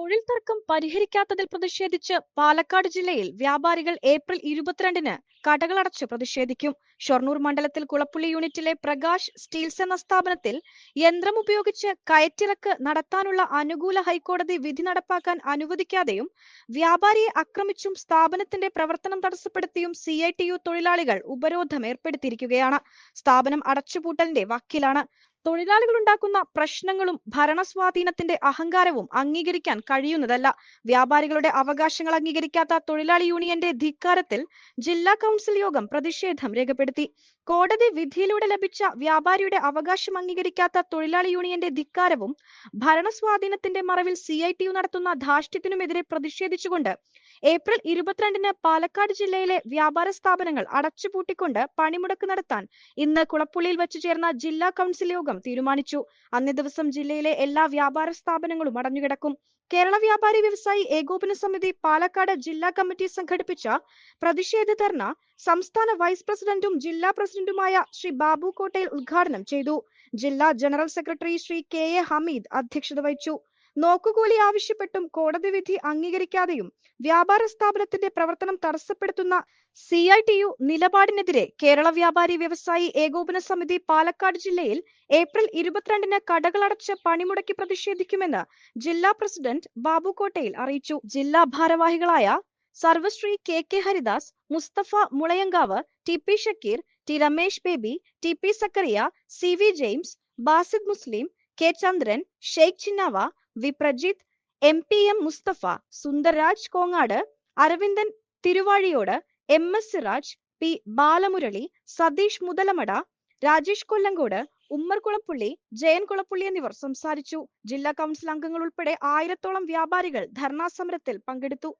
തൊഴിൽ തർക്കം പരിഹരിക്കാത്തതിൽ പ്രതിഷേധിച്ച് പാലക്കാട് ജില്ലയിൽ വ്യാപാരികൾ ഏപ്രിൽ ഇരുപത്തിരണ്ടിന് കടകളടച്ച് പ്രതിഷേധിക്കും. ഷൊർണൂർ മണ്ഡലത്തിൽ കുളപ്പുള്ളി യൂണിറ്റിലെ പ്രകാശ് സ്റ്റീൽസ് എന്ന സ്ഥാപനത്തിൽ യന്ത്രം ഉപയോഗിച്ച് കയറ്റിറക്ക് നടത്താനുള്ള അനുകൂല ഹൈക്കോടതി വിധി നടപ്പാക്കാൻ അനുവദിക്കാതെയും വ്യാപാരിയെ ആക്രമിച്ചും സ്ഥാപനത്തിന്റെ പ്രവർത്തനം തടസ്സപ്പെടുത്തിയും സി ഐ ടി യു തൊഴിലാളികൾ ഉപരോധം ഏർപ്പെടുത്തിയിരിക്കുകയാണ്. സ്ഥാപനം അടച്ചുപൂട്ടലിന്റെ വക്കിലാണ്. തൊഴിലാളികൾ ഉണ്ടാക്കുന്ന പ്രശ്നങ്ങളും ഭരണസ്വാധീനത്തിന്റെ അഹങ്കാരവും അംഗീകരിക്കാൻ കഴിയുന്നതല്ല. വ്യാപാരികളുടെ അവകാശങ്ങൾ അംഗീകരിക്കാത്ത തൊഴിലാളി യൂണിയന്റെ ധിക്കാരത്തിൽ ജില്ലാ കൗൺസിൽ യോഗം പ്രതിഷേധം രേഖപ്പെടുത്തി. കോടതി വിധിയിലൂടെ ലഭിച്ച വ്യാപാരിയുടെ അവകാശം അംഗീകരിക്കാത്ത തൊഴിലാളി യൂണിയന്റെ ധിക്കാരവും ഭരണസ്വാധീനത്തിന്റെ മറവിൽ സി നടത്തുന്ന ധാർഷ്ട്യത്തിനുമെതിരെ പ്രതിഷേധിച്ചുകൊണ്ട് ഏപ്രിൽ ഇരുപത്തിരണ്ടിന് പാലക്കാട് ജില്ലയിലെ വ്യാപാര സ്ഥാപനങ്ങൾ അടച്ചുപൂട്ടിക്കൊണ്ട് പണിമുടക്ക് നടത്താൻ ഇന്ന് കുളപ്പുള്ളിയിൽ വെച്ച് ചേർന്ന ജില്ലാ കൗൺസിൽ യോഗം തീരുമാനിച്ചു. അന്നേ ദിവസം ജില്ലയിലെ എല്ലാ വ്യാപാര സ്ഥാപനങ്ങളും അടഞ്ഞുകിടക്കും. കേരള വ്യാപാരി വ്യവസായി ഏകോപന സമിതി പാലക്കാട് ജില്ലാ കമ്മിറ്റി സംഘടിപ്പിച്ച പ്രതിഷേധ ധർണ സംസ്ഥാന വൈസ് പ്രസിഡന്റും ജില്ലാ പ്രസിഡന്റുമായ ശ്രീ ബാബു കോട്ടയിൽ ഉദ്ഘാടനം ചെയ്തു. ജില്ലാ general secretary Shri K A Hameed അധ്യക്ഷത വഹിച്ചു. നോക്കുകൂലി ആവശ്യപ്പെട്ടും കോടതി വിധി അംഗീകരിക്കാതെയും വ്യാപാര സ്ഥാപനത്തിന്റെ പ്രവർത്തനം തടസ്സപ്പെടുത്തുന്ന സി ഐ ടി യു നിലപാടിനെതിരെ കേരള വ്യാപാരി വ്യവസായി ഏകോപന സമിതി പാലക്കാട് ജില്ലയിൽ ഏപ്രിൽ ഇരുപത്തിരണ്ടിന് കടകളടച്ച് പണിമുടക്കി പ്രതിഷേധിക്കുമെന്ന് ജില്ലാ പ്രസിഡന്റ് ബാബു കോട്ടയിൽ അറിയിച്ചു. ജില്ലാ ഭാരവാഹികളായ Sarvashri K K Haridas Mustafa Mulayankavu T P Shakeer T Ramesh Baby T P Zakariya C V James Basid Muslim K Chandran Sheikh Chinnava V Prajith M P M Mustafa Sundarraj Kongad Aravindan Thiruvazhiyode M S Siraj P Balamurali Satheesh Muthalamada Rajesh Kollengode Ummer Kulappully Jayan Kulappully എന്നിവർ സംസാരിച്ചു. ജില്ലാ council അംഗങ്ങൾ ഉൾപ്പെടെ ആയിരത്തോളം വ്യാപാരികൾ ധർണാ സമരത്തിൽ പങ്കെടുത്തു.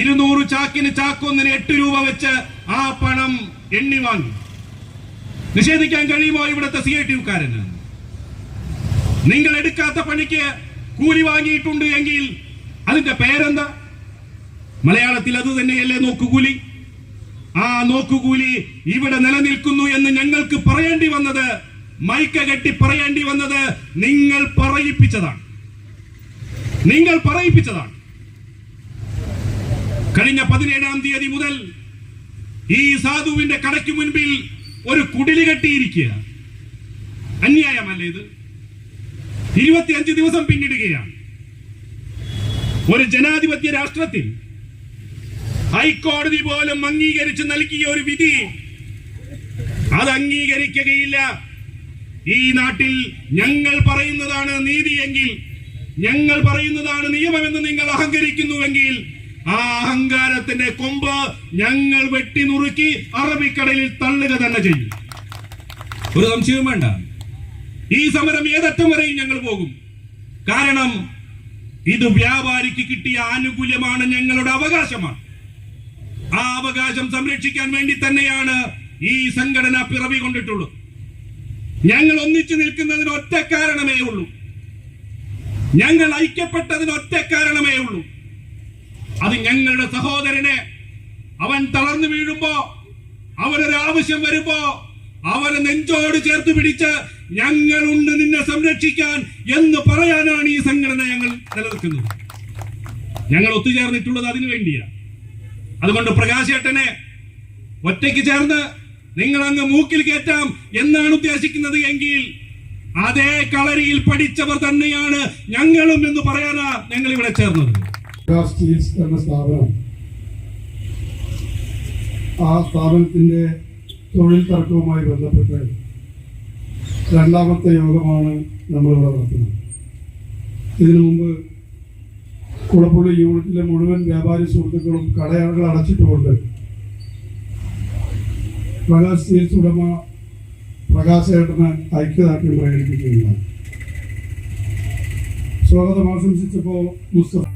ഇരുന്നൂറ് ചാക്കിന് ചാക്കൊന്നിന് എട്ട് രൂപ വെച്ച് ആ പണം എണ്ണി വാങ്ങി. നിഷേധിക്കാൻ കഴിയുമോ ഇവിടുത്തെ സി ഐ ടി നിങ്ങൾ എടുക്കാത്ത പണിക്ക് കൂലി വാങ്ങിയിട്ടുണ്ട് എങ്കിൽ അതിന്റെ പേരെന്താ? മലയാളത്തിൽ അത് തന്നെയല്ലേ നോക്കുകൂലി? ആ നോക്കുകൂലി ഇവിടെ നിലനിൽക്കുന്നു എന്ന് ഞങ്ങൾക്ക് പറയേണ്ടി വന്നത് മൈക്ക കെട്ടി പറയേണ്ടി വന്നത് നിങ്ങൾ പറയിപ്പിച്ചതാണ്. നിങ്ങൾ പറയിപ്പിച്ചതാണ്. കഴിഞ്ഞ പതിനേഴാം തീയതി മുതൽ ഈ സാധുവിന്റെ കടയ്ക്ക് മുൻപിൽ ഒരു കുടിലി കെട്ടിയിരിക്കുക അന്യായമല്ലേ ഇത്? ഇരുപത്തിയഞ്ച് ദിവസം പിന്നിടുകയാണ്. ഒരു ജനാധിപത്യ രാഷ്ട്രത്തിൽ ഹൈക്കോടതി പോലും അംഗീകരിച്ചു നൽകിയ ഒരു വിധി അത് അംഗീകരിക്കുകയില്ല. ഈ നാട്ടിൽ ഞങ്ങൾ പറയുന്നതാണ് നീതിയെങ്കിൽ ഞങ്ങൾ പറയുന്നതാണ് നിയമമെന്ന് നിങ്ങൾ അഹങ്കരിക്കുന്നുവെങ്കിൽ ആ അഹങ്കാരത്തിന്റെ കൊമ്പ് ഞങ്ങൾ വെട്ടി നുറുക്കി അറബിക്കടലിൽ തള്ളുക തന്നെ ചെയ്യും. ഒരു സംശയവും വേണ്ട. ഈ സമരം ഏതറ്റം വരെയും ഞങ്ങൾ പോകും. കാരണം ഇത് വ്യാപാരിക്ക് കിട്ടിയ ആനുകൂല്യമാണ് ഞങ്ങളുടെ അവകാശമാണ്. ആ അവകാശം സംരക്ഷിക്കാൻ വേണ്ടി തന്നെയാണ് ഈ സംഘടന പിറവി കൊണ്ടിട്ടുള്ളത്. ഞങ്ങൾ ഒന്നിച്ചു നിൽക്കുന്നതിന് ഒറ്റ കാരണമേ ഉള്ളൂ. ഞങ്ങൾ ഐക്യപ്പെട്ടതിന് ഒറ്റ കാരണമേ ഉള്ളൂ. അത് ഞങ്ങളുടെ സഹോദരനെ അവൻ തളർന്നു വീഴുമ്പോ അവനൊരു ആവശ്യം വരുമ്പോ അവരെ നെഞ്ചോട് ചേർത്ത് പിടിച്ച് ഞങ്ങളുണ്ട് നിന്നെ സംരക്ഷിക്കാൻ എന്ന് പറയാനാണ് ഈ സംഘടന ഞങ്ങൾ നിലനിൽക്കുന്നത്. ഞങ്ങൾ ഒത്തുചേർന്നിട്ടുള്ളത് അതിനു വേണ്ടിയാണ് അതുകൊണ്ട് പ്രകാശേട്ടനെ ഒറ്റയ്ക്ക് ചേർന്ന് നിങ്ങൾ അങ്ങ് മൂക്കിൽ കയറ്റാം എന്നാണ് ഉദ്ദേശിക്കുന്നത് എങ്കിൽ അതേ കളരിയിൽ പഠിച്ചവർ തന്നെയാണ് ഞങ്ങളും എന്ന് പറയാനാ ഞങ്ങൾ ഇവിടെ ചേർന്നത് എന്ന സ്ഥാപനം. ആ സ്ഥാപനത്തിന്റെ തൊഴിൽ തർക്കവുമായി ബന്ധപ്പെട്ട് രണ്ടാമത്തെ യോഗമാണ് നമ്മളിവിടെ നടത്തുന്നത്. ഇതിനു മുമ്പ് കുളപ്പുള്ളി യൂണിറ്റിലെ മുഴുവൻ വ്യാപാരി സുഹൃത്തുക്കളും കടയാളുകൾ അടച്ചിട്ടുകൊണ്ട് പ്രകാശ് സ്റ്റീൽസ് ഉടമ പ്രകാശേട്ടന് ഐക്യദാർഢ്യം പ്രകടിപ്പിക്കുകയാണ് സ്വാഗതം ആശംസിച്ചപ്പോൾ മുസ്തഫ